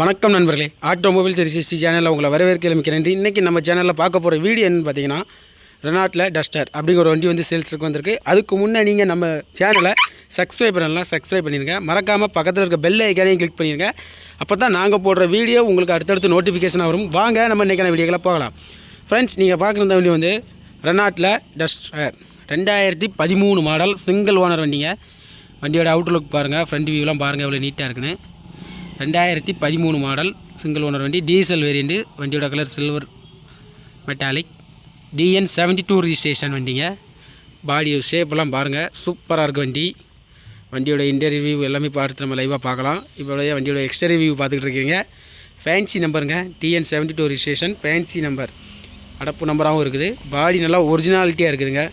வணக்கம் நண்பர்களே. Automobile three sixty சேனலில் உங்களை வரவேற்க மிக்க நன்றி. இன்றைக்கி நம்ம சேனலில் பார்க்க போகிற வீடியோ என்னன்னு பார்த்தீங்கன்னா ரெனாட்டில் டஸ்டர் அப்படிங்கிற ஒரு வண்டி வந்து சேல்ஸுக்கு வந்திருக்கு. அதுக்கு முன்னே நீங்கள் நம்ம சேனலை சப்ஸ்கிரைப் பண்ணலாம். சப்ஸ்கிரைப் பண்ணிடுங்க மறக்காமல் பக்கத்தில் இருக்க பெல் ஐக்கானையும் கிளிக் பண்ணிடுங்க அப்போ தான் நாங்கள் போடுற வீடியோ உங்களுக்கு அடுத்தடுத்து நோட்டிஃபிகேஷனாக வரும். வாங்க நம்ம இன்றைக்கான வீடியோக்களை போகலாம். ஃப்ரெண்ட்ஸ் நீங்கள் பார்க்குற இந்த வண்டி வந்து ரெனாட்டில் டஸ்டர் ரெண்டாயிரத்தி பதிமூணு மாடல் சிங்கிள் ஓனர் வண்டிங்க. வண்டியோட அவுட்லுக் பாருங்கள் ஃப்ரண்ட் வியூலாம் பாருங்கள் எவ்வளோ நீட்டாக இருக்குன்னு. ரெண்டாயிரத்தி பதிமூணு மாடல் சிங்கிள் ஓனர் வண்டி டீசல் வேரியண்ட்டு வண்டியோட colour silver metallic TN seventy two registration வண்டிங்க. பாடி ஷேப்பெல்லாம் பாருங்கள் சூப்பராக இருக்குது வண்டி. வண்டியோட இன்டர்வியூ வியூ எல்லாமே பார்த்து நம்ம லைவாக பார்க்கலாம். இப்போ வண்டியோட எக்ஸ்டர் வியூ பார்த்துக்கிட்டு இருக்கீங்க. Fancy நம்பருங்க TN seventy two registration fancy number அடப்பு நம்பராகவும் இருக்குது. பாடி நல்லா ஒரிஜினாலிட்டியாக இருக்குதுங்க.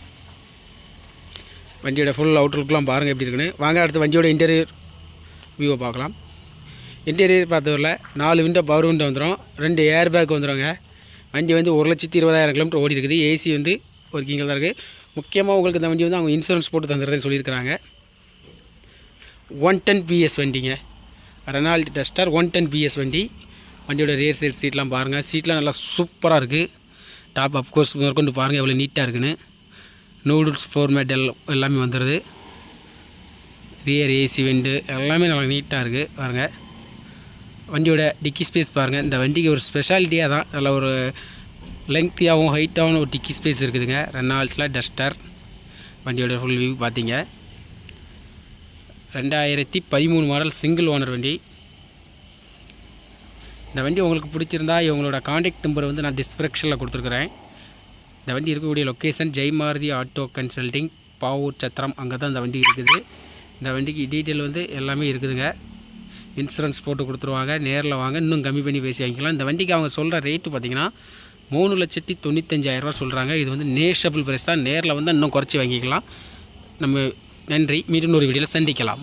வண்டியோட ஃபுல் அவுட்லுக்கெலாம் பாருங்கள் எப்படி இருக்குன்னு. வாங்க அடுத்து வண்டியோட இன்டர்வியூ வியூவை பார்க்கலாம். இன்டீரியர் பார்த்தவரில் நாலு விண்டோ பவர் விண்டோ வந்துடும் ரெண்டு ஏர் பேக் வந்துடுங்க வண்டி வந்து ஒரு லட்சத்தி இருபதாயிரம் கிலோமீட்டர் ஓடி இருக்குது. ஏசி வந்து ஒர்க்கிங்கில் தான் இருக்குது முக்கியமாக உங்களுக்கு இந்த வண்டி வந்து அவங்க இன்சூரன்ஸ் போட்டு தந்துடுறதுன்னு சொல்லியிருக்கிறாங்க. ஒன் டென் பிஎஸ் வண்டிங்க. Renault Duster one ten BS வண்டி. வண்டியோட ரியர் சைட் சீட்லாம் பாருங்கள் சீட்லாம் நல்லா சூப்பராக இருக்குது டாப் அஃப்கோர்ஸ் முதற்கொண்டு பாருங்கள் எவ்வளோ நீட்டாக இருக்குன்னு. நூடுல்ஸ் ஃபோர்மேட் எல்லாம் எல்லாமே வந்துடுது ரியர் ஏசி வெண்டு எல்லாமே நல்லா நீட்டாக இருக்குது பாருங்கள் வண்டியோட டிக்கி ஸ்பேஸ் பாருங்கள் இந்த வண்டிக்கு ஒரு ஸ்பெஷாலிட்டியாக தான் நல்ல ஒரு லெங்க்த்தியாகவும் ஹைட்டாகவும் ஒரு டிக்கி ஸ்பேஸ் இருக்குதுங்க. ரெனால்ட்ஸில் டஸ்டர் வண்டியோட ஃபுல் வியூ பார்த்தீங்க ரெண்டாயிரத்தி பதிமூணு மாடல் சிங்கிள் ஓனர் வண்டி. இந்த வண்டி உங்களுக்கு பிடிச்சிருந்தா இவங்களோட காண்டாக்ட் நம்பர் வந்து நான் டிஸ்கிரிப்ஷனில் கொடுத்துருக்குறேன். இந்த வண்டி இருக்கக்கூடிய location Jaimarathi auto consulting Pavoor Chatram. அங்கே தான் இந்த வண்டி இருக்குது. இந்த வண்டிக்கு டீட்டெயில் வந்து எல்லாமே இருக்குதுங்க. இன்சூரன்ஸ் போட்டு கொடுத்துருவாங்க. நேரில் வாங்க இன்னும் கம்மி பண்ணி பேசி வாங்கிக்கலாம். இந்த வண்டிக்கு அவங்க சொல்கிற ரேட்டு பார்த்திங்கன்னா மூணு லட்சத்தி தொண்ணூத்தஞ்சாயிரரூவா சொல்கிறாங்க இது வந்து நேஷபிள் பிரைஸ் தான். நேரில் வந்து இன்னும் குறைச்சி வாங்கிக்கலாம். நம்ம நன்றி. மீண்டும் ஒரு வீடியோவில் சந்திக்கலாம்.